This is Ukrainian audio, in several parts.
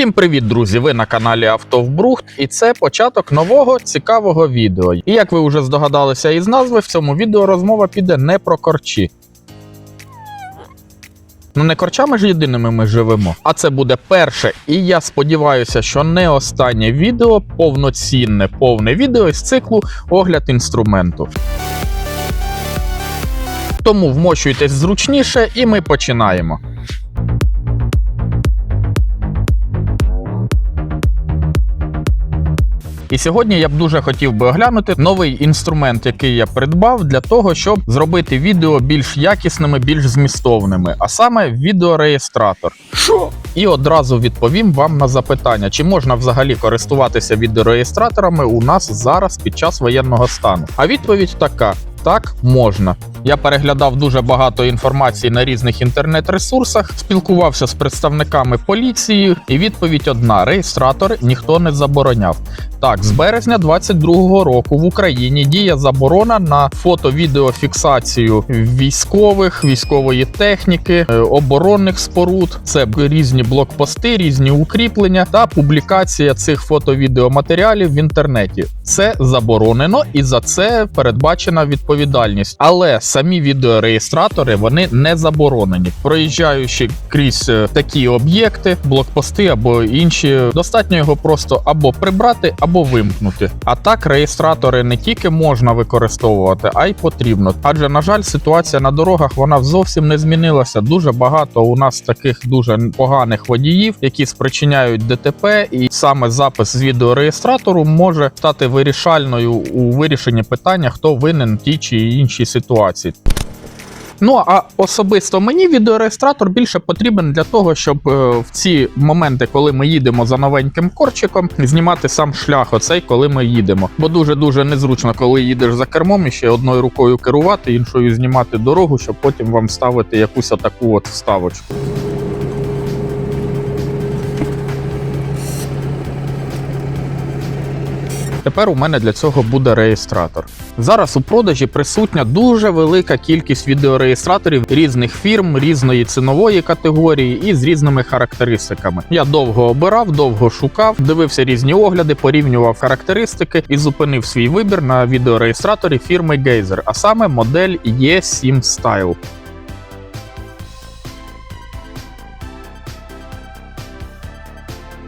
Всім привіт, друзі! Ви на каналі Автовбрухт, і це початок нового цікавого відео. І як ви вже здогадалися із назви, в цьому відео розмова піде не про корчі. Ну, не корчами ж єдиними ми живемо. А це буде перше, і я сподіваюся, що не останнє відео, повноцінне, повне відео із циклу огляд інструменту. Тому вмощуйтесь зручніше, і ми починаємо. І сьогодні я б дуже хотів би оглянути новий інструмент, який я придбав для того, щоб зробити відео більш якісними, більш змістовними, а саме відеореєстратор. Що? І одразу відповім вам на запитання, чи можна взагалі користуватися відеореєстраторами у нас зараз під час воєнного стану. А відповідь така: так, можна. Я переглядав дуже багато інформації на різних інтернет-ресурсах, спілкувався з представниками поліції, і відповідь одна: реєстратори ніхто не забороняв. Так, з березня 22-го року в Україні діє заборона на фото-відеофіксацію військових, військової техніки, е, оборонних споруд. Це різні блокпости, різні укріплення та публікація цих фото-відеоматеріалів в інтернеті. Це заборонено і за це передбачена відповідальність. Але самі відеореєстратори вони не заборонені. Проїжджаючи крізь е, такі об'єкти, блокпости або інші, достатньо його просто або прибрати, або вимкнути. А так реєстратори не тільки можна використовувати, а й потрібно. Адже, на жаль, ситуація на дорогах вона зовсім не змінилася. Дуже багато у нас таких дуже поганих водіїв, які спричиняють ДТП, і саме запис з відеореєстратору може стати вирішальною у вирішенні питання, хто винен в тій чи іншій ситуації. Ну а особисто мені відеореєстратор більше потрібен для того, щоб е, в ці моменти, коли ми їдемо за новеньким корчиком, знімати сам шлях, оцей, коли ми їдемо. Бо дуже дуже незручно, коли їдеш за кермом і ще одною рукою керувати, іншою знімати дорогу, щоб потім вам ставити якусь таку от вставочку. Тепер у мене для цього буде реєстратор. Зараз у продажі присутня дуже велика кількість відеореєстраторів різних фірм, різної цінової категорії і з різними характеристиками. Я довго обирав, довго шукав, дивився різні огляди, порівнював характеристики і зупинив свій вибір на відеореєстраторі фірми Geyser, а саме модель E7 Style.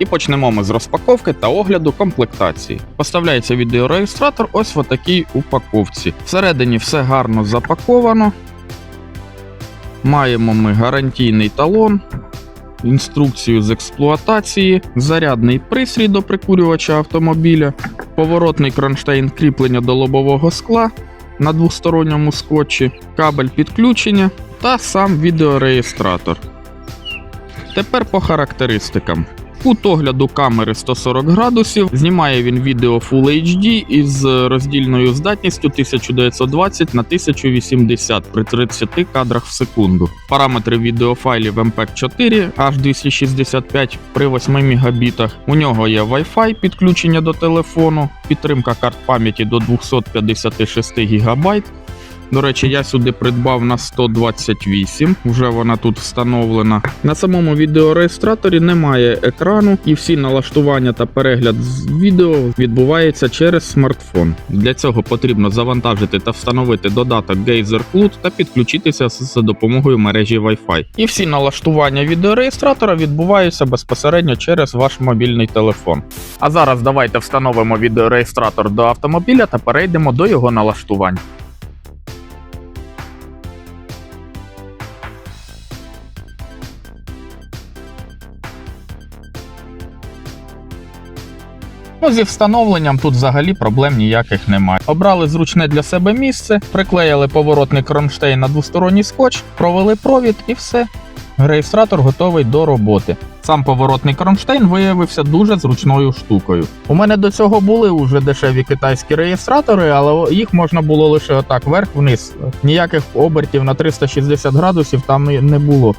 І почнемо ми з розпаковки та огляду комплектації. Поставляється відеореєстратор ось в такій упаковці. Всередині все гарно запаковано. Маємо ми гарантійний талон, інструкцію з експлуатації, зарядний пристрій до прикурювача автомобіля, поворотний кронштейн кріплення до лобового скла на двосторонньому скотчі, кабель підключення та сам відеореєстратор. Тепер по характеристикам. Кут огляду камери 140 градусів. Знімає він відео Full HD із роздільною здатністю 1920 на 1080 при 30 кадрах в секунду. Параметри відеофайлів MPEG 4 H265 при 8 мегабітах. У нього є Wi-Fi підключення до телефону, підтримка карт пам'яті до 256 ГБ. До речі, я сюди придбав на 128, вже вона тут встановлена. На самому відеореєстраторі немає екрану, і всі налаштування та перегляд відео відбувається через смартфон. Для цього потрібно завантажити та встановити додаток Geyser Cloud та підключитися за допомогою мережі Wi-Fi. І всі налаштування відеореєстратора відбуваються безпосередньо через ваш мобільний телефон. А зараз давайте встановимо відеореєстратор до автомобіля та перейдемо до його налаштувань. Ну, зі встановленням тут взагалі проблем ніяких немає. Обрали зручне для себе місце, приклеїли поворотний кронштейн на двосторонній скотч, провели провід і все. Реєстратор готовий до роботи. Сам поворотний кронштейн виявився дуже зручною штукою. У мене до цього були уже дешеві китайські реєстратори, але їх можна було лише отак вверх-вниз. Ніяких обертів на 360 градусів там не було.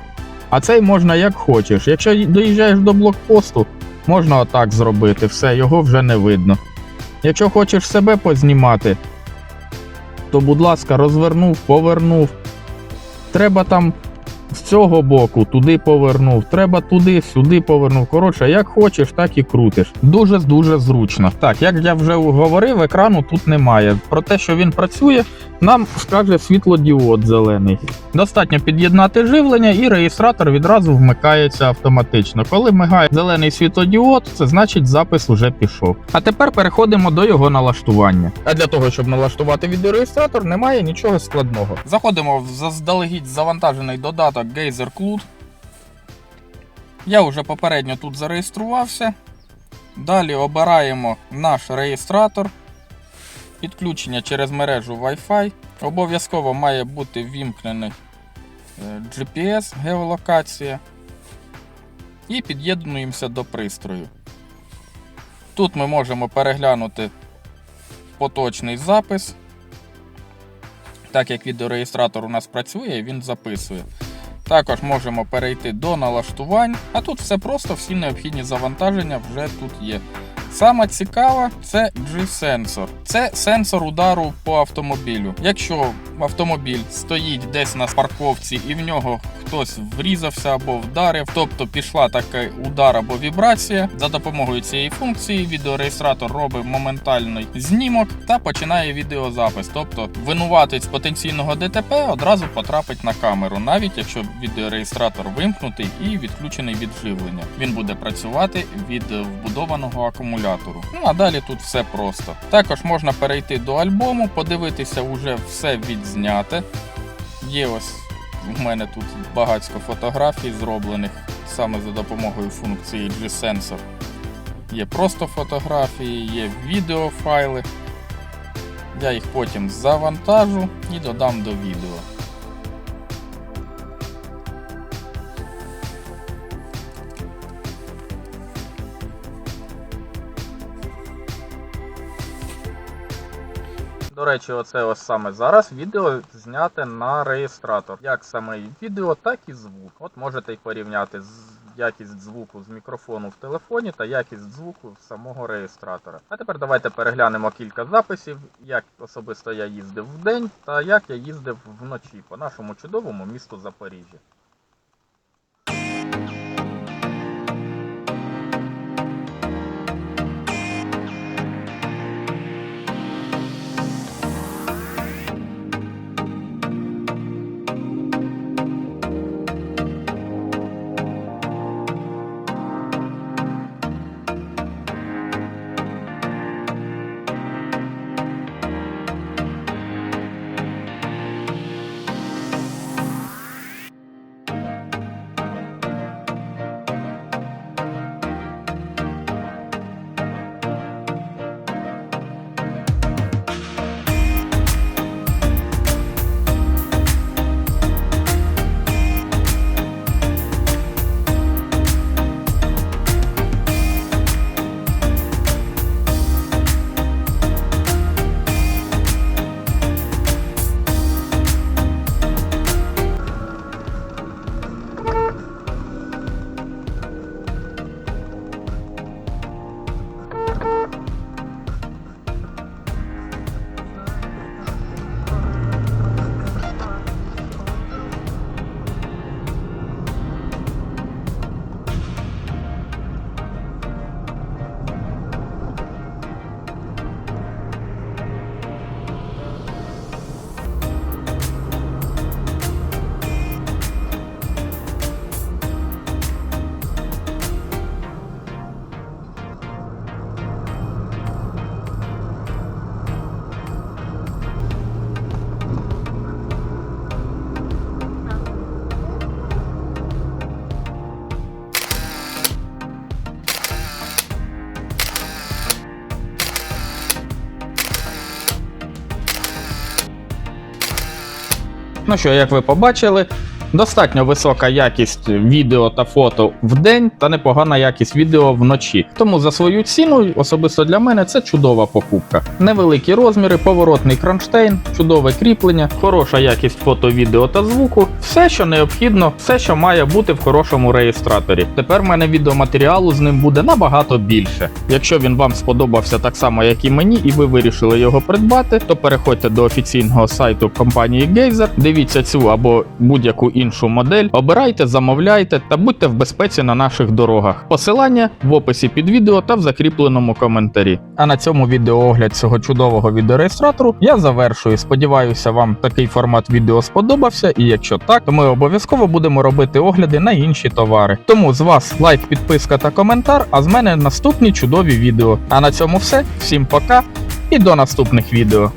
А цей можна як хочеш. Якщо доїжджаєш до блокпосту, Можна отак зробити, все, його вже не видно. Якщо хочеш себе познімати, то будь ласка, розвернув, повернув. Треба там з цього боку туди повернув, треба туди, сюди повернув. Коротше, як хочеш, так і крутиш. Дуже дуже зручно. Так, як я вже говорив, екрану тут немає. Про те, що він працює, нам скаже світлодіод зелений. Достатньо під'єднати живлення, і реєстратор відразу вмикається автоматично. Коли мигає зелений світлодіод, це значить запис уже пішов. А тепер переходимо до його налаштування. А для того, щоб налаштувати відеореєстратор, немає нічого складного. Заходимо в заздалегідь завантажений додаток Geyser Cloud. Я вже попередньо тут зареєструвався. Далі обираємо наш реєстратор. Підключення через мережу Wi-Fi. Обов'язково має бути ввімкнений е, GPS, геолокація. І під'єднуємося до пристрою. Тут ми можемо переглянути поточний запис. Так як відеореєстратор у нас працює, він записує. Також можемо перейти до налаштувань, а тут все просто, всі необхідні завантаження вже тут є. Саме цікаве це G-сенсор. Це сенсор удару по автомобілю. Якщо автомобіль стоїть десь на парковці і в нього хтось врізався або вдарив, тобто пішла такий удар або вібрація, за допомогою цієї функції відеореєстратор робить моментальний знімок та починає відеозапис. Тобто винуватець потенційного ДТП одразу потрапить на камеру, навіть якщо відеореєстратор вимкнутий і відключений від живлення. Він буде працювати від вбудованого акумулятору. Ну а далі тут все просто. Також можна перейти до альбому, подивитися уже все відзняте. Є ось у мене тут багатько фотографій зроблених саме за допомогою функції G-Sensor. Є просто фотографії, є відеофайли. Я їх потім завантажу і додам до відео. До речі, оце ось саме зараз відео зняте на реєстратор. Як саме відео, так і звук. От можете й порівняти з якість звуку з мікрофону в телефоні та якість звуку з самого реєстратора. А тепер давайте переглянемо кілька записів, як особисто я їздив в день та як я їздив вночі по нашому чудовому місту Запоріжжя. Ну що, як ви побачили, достатньо висока якість відео та фото в день та непогана якість відео вночі. Тому за свою ціну, особисто для мене, це чудова покупка. Невеликі розміри, поворотний кронштейн, чудове кріплення, хороша якість фото, відео та звуку. Все, що необхідно, все, що має бути в хорошому реєстраторі. Тепер в мене відеоматеріалу з ним буде набагато більше. Якщо він вам сподобався так само, як і мені, і ви вирішили його придбати, то переходьте до офіційного сайту компанії Geyser, дивіться цю або будь-яку іншу іншу модель, обирайте, замовляйте та будьте в безпеці на наших дорогах. Посилання в описі під відео та в закріпленому коментарі. А на цьому відеоогляд цього чудового відеореєстратору я завершую. Сподіваюся, вам такий формат відео сподобався, і якщо так, то ми обов'язково будемо робити огляди на інші товари. Тому з вас лайк, підписка та коментар, а з мене наступні чудові відео. А на цьому все. Всім пока і до наступних відео.